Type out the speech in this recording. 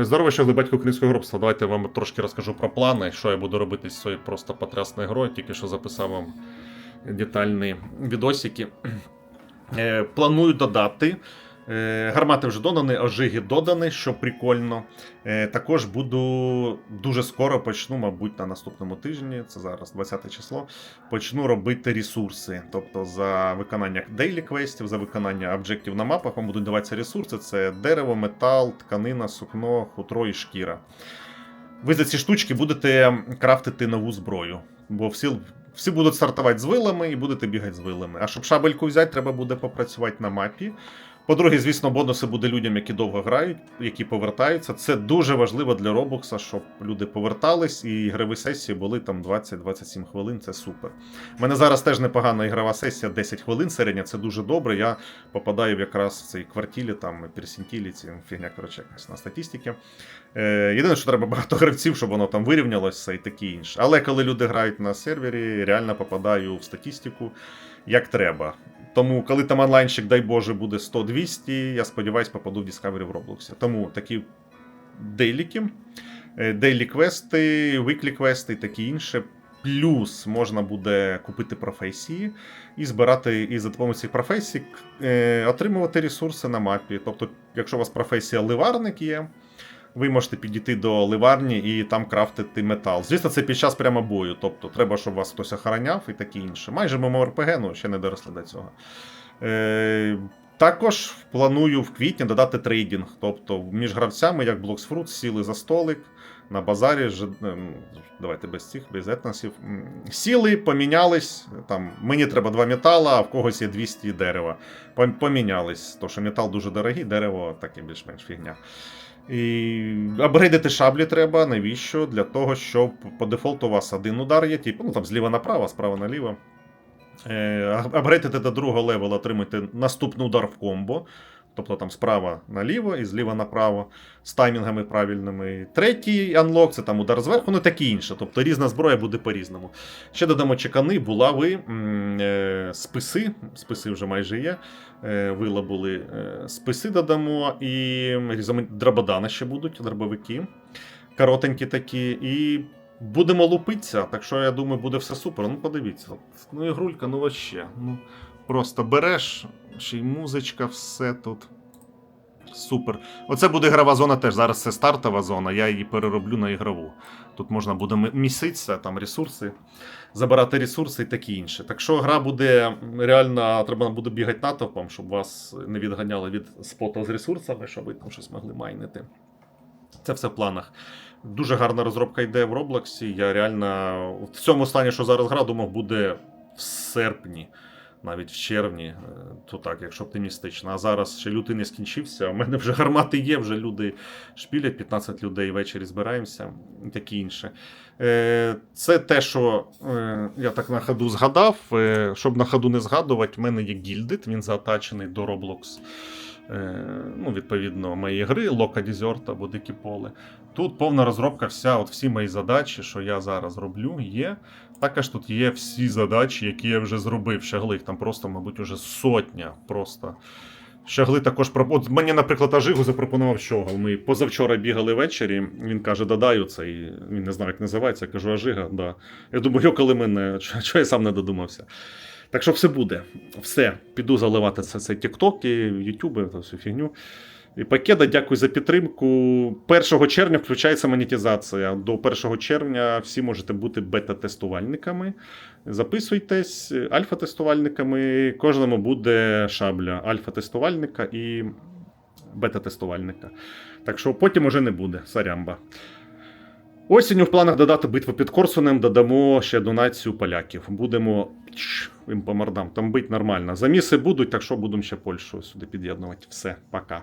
Здорово, що батько українського гробства. Давайте я вам трошки розкажу про плани, що я буду робити з цією просто потрясною грою. Тільки що записав вам детальні відосики. Е, Планую додати. Е, Гармати вже додані, ожиги додані, що прикольно. Е, Також буду дуже скоро почну, мабуть, на наступному тижні, це зараз 20 число, почну робити ресурси. Тобто за виконання дейлі квестів, за виконання об'єктів на мапах вам будуть даватися ресурси: це дерево, метал, тканина, сукно, хутро і шкіра. Ви за ці штучки будете крафтити нову зброю. Бо всі, всі будуть стартувати з вилами і будете бігати з вилами. А щоб шабельку взяти, треба буде попрацювати на мапі. По-друге, звісно, бонуси буде людям, які довго грають, які повертаються. Це дуже важливо для Робокса, щоб люди повертались і ігрові сесії були там 20-27 хвилин. Це супер. У мене зараз теж непогана ігрова сесія, 10 хвилин середня, це дуже добре. Я попадаю в якраз в цей квартілі, там персентілі, ці фігня, коротше, якась на статистики. Е, єдине, що треба багато гравців, щоб воно там вирівнялося і таке інше. Але коли люди грають на сервері, реально попадаю в статистику як треба. Тому, коли там онлайнчик, дай Боже, буде 100-200, я сподіваюся, попаду в Discovery в Роблоксі. Тому такі дейліки, дейлі квести, віклі квести і таке інше. Плюс можна буде купити професії і збирати і за допомогою цих професій е, отримувати ресурси на мапі. Тобто, якщо у вас професія ливарник є, ви можете підійти до ливарні і там крафтити метал. Звісно, це під час прямо бою. Тобто треба, щоб вас хтось охороняв і таке інше. Майже ММОРПГ, ну ще не доросли до цього. Е, також планую в квітні додати трейдинг. Тобто між гравцями, як Bloxfruit, сіли за столик на базарі. ем, Давайте без цих, без етносів. Сіли, помінялись. Там, мені треба два метала, а в когось є 200 дерева. Помінялись. Тому що метал дуже дорогий, дерево таке більш-менш фігня. І апгрейдити шаблі треба. Навіщо? Для того, щоб по дефолту у вас один удар є, типу, ну там зліва направо, справа наліво. Е, апгрейдити до другого левела, отримати наступний удар в комбо. Тобто там справа наліво і зліва направо з таймінгами правильними. Третій анлок це там удар зверху, ну таке інше. Тобто різна зброя буде по-різному. Ще додамо чекани, булави, е, списи. Списи вже майже є. Е, вила були. Е, списи додамо і драбодани ще будуть, дробовики. Коротенькі такі. І будемо лупитися. Так що я думаю, буде все супер. Ну подивіться. Ну ігрулька, ну вообще. Ну, просто береш, ще й музичка, все тут. Супер. Оце буде ігрова зона теж. Зараз це стартова зона, я її перероблю на ігрову. Тут можна буде міситися, там ресурси, забирати ресурси і таке інше. Так що гра буде реально, треба буде бігати натовпом, щоб вас не відганяли від спота з ресурсами, щоб ви там щось могли майнити. Це все в планах. Дуже гарна розробка йде в Роблоксі. Я реально в цьому стані, що зараз гра, думав, буде в серпні, навіть в червні. Е, То так, якщо оптимістично. А зараз ще лютий не скінчився. У мене вже гармати є, вже люди шпілять, 15 людей ввечері збираємося і таке інше. Е, Це те, що е, я так на ходу згадав. Щоб на ходу не згадувати, в мене є гільдит, він заатачений до Roblox. Е, Ну, відповідно, моєї гри, Лока Дізерт або Дикі Поле. Тут повна розробка, вся, от всі мої задачі, що я зараз роблю, є. Також тут є всі задачі, які я вже зробив. Щагли їх там просто, мабуть, уже сотня. Просто. Щагли також. От мені, наприклад, Ажигу запропонував щогол. Ми позавчора бігали ввечері. Він каже, додаю це. І він не знає, як називається. Я кажу, Ажига, да. Я думаю, коли мене, чого я сам не додумався. Так що все буде. Все. Піду заливати це, це TikTok, та всю фігню. І Пакеда, дякую за підтримку. 1 червня включається монетизація. До 1 червня всі можете бути бета-тестувальниками. Записуйтесь альфа-тестувальниками. Кожному буде шабля альфа-тестувальника і бета-тестувальника. Так що потім уже не буде. Сарямба. Осінню в планах додати битву під Корсунем, додамо ще донацію поляків. Будемо їм по мордам там бить нормально. Заміси будуть, так що будемо ще Польщу сюди під'єднувати. Все, пока.